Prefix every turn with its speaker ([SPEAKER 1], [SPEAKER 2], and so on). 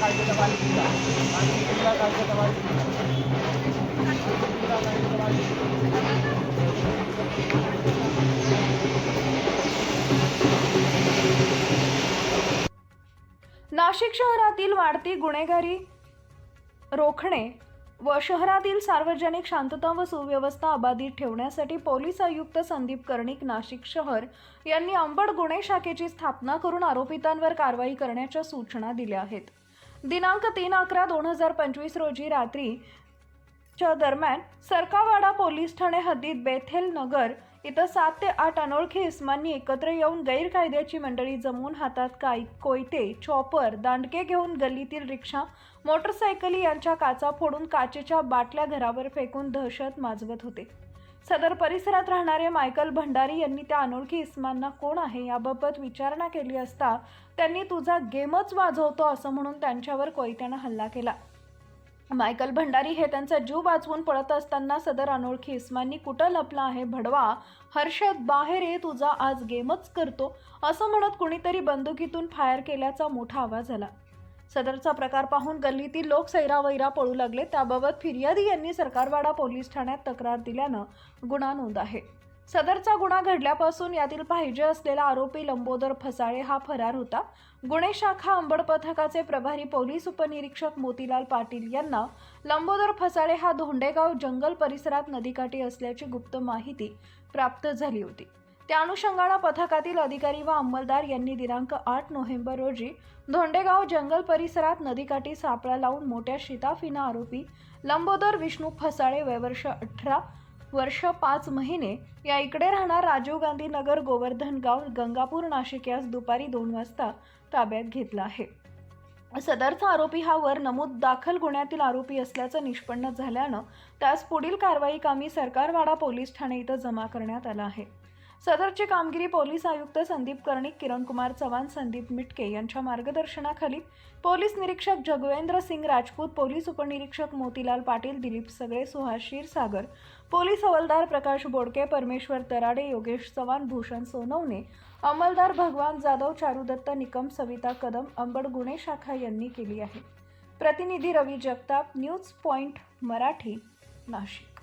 [SPEAKER 1] काढते तर वाली आणि तुला काढते तर
[SPEAKER 2] नाशिक शहरातील वाढती गुन्हेगारी रोखणे व शहरातील सार्वजनिक शांतता व सुव्यवस्था अबाधित ठेवण्यासाठी पोलीस आयुक्त संदीप कर्णिक नाशिक शहर यांनी अंबड गुन्हे शाखेची स्थापना करून आरोपितांवर कारवाई करण्याच्या सूचना दिल्या आहेत. दिनांक तीन अकरा दोन हजार पंचवीस रोजी रात्री च्या दरम्यान सरकावाडा पोलीस ठाणे हद्दीत बेथेल नगर इथं सात ते आठ अनोळखी इस्मांनी एकत्र येऊन गैरकायद्याची मंडळी जमवून हातात काय कोयते चॉपर दांडके घेऊन गल्लीतील रिक्षा मोटरसायकली यांच्या काचा फोडून काचेच्या बाटल्या घरावर फेकून दहशत माजवत होते. सदर परिसरात राहणारे मायकल भंडारी यांनी त्या अनोळखी इस्मांना कोण आहे याबाबत विचारणा केली असता त्यांनी तुझा गेमच वाजवतो असं म्हणून त्यांच्यावर कोयत्यानं हल्ला केला. मायकल भंडारी हे त्यांचा जीव वाचवून पळत असताना सदर अनोळखी इस्मांनी कुठं लपला आहे भडवा? हर्षद बाहेर ये तुझा आज गेमच करतो असं म्हणत कुणीतरी बंदुकीतून फायर केल्याचा मोठा आवाज आला. सदरचा प्रकार पाहून गल्लीतील लोक सैरावैरा पळू लागले. त्याबाबत फिर्यादी यांनी सरकारवाडा पोलीस ठाण्यात तक्रार दिल्यानं गुन्हा नोंद आहे. सदरचा गुन्हा घडल्यापासून यातील पाहिजे असलेला आरोपी लंबोदर फसाळे हा फरार होता. गुन्हे शाखा अंबड पथकाचे प्रभारी पोलीस उपनिरीक्षक मोतीलाल पाटील यांना लंबोदर फसाळे हा धोंडेगाव जंगल परिसरात नदीकाठी असल्याची गुप्त माहिती प्राप्त झाली होती. त्या अनुषंगानं पथकातील अधिकारी व अंमलदार यांनी दिनांक आठ नोव्हेंबर रोजी धोंडेगाव जंगल परिसरात नदीकाठी सापळा लावून मोठ्या शिताफीनं आरोपी लंबोदर विष्णू फसाळे वयवर्ष अठरा वर्ष पाच महिने या इकडे राहणार राजीव गांधी नगर गोवर्धन गाव गंगापूर नाशिक यास दुपारी दोन वाजता ताब्यात घेतला आहे. सदरचा आरोपी हा वर नमूद दाखल गुन्ह्यातील आरोपी असल्याचं निष्पन्न झाल्यानं त्यास पुढील कारवाई कामी सरकारवाडा पोलीस ठाणे इथं जमा करण्यात आला आहे. सदरची कामगिरी पोलीस आयुक्त संदीप कर्णिक किरणकुमार चव्हाण संदीप मिटके यांच्या मार्गदर्शनाखाली. पोलीस निरीक्षक जगवेंद्र सिंग राजपूत पोलीस उपनिरीक्षक मोतीलाल पाटील दिलीप सगळे सुहास क्षीरसागर पोलीस हवालदार प्रकाश बोडके परमेश्वर तराडे योगेश चव्हाण भूषण सोनवणे अंमलदार भगवान जाधव चारुदत्त निकम सविता कदम अंबड गुन्हे शाखा यांनी केली आहे. प्रतिनिधी रवी जगताप न्यूज पॉइंट मराठी नाशिक.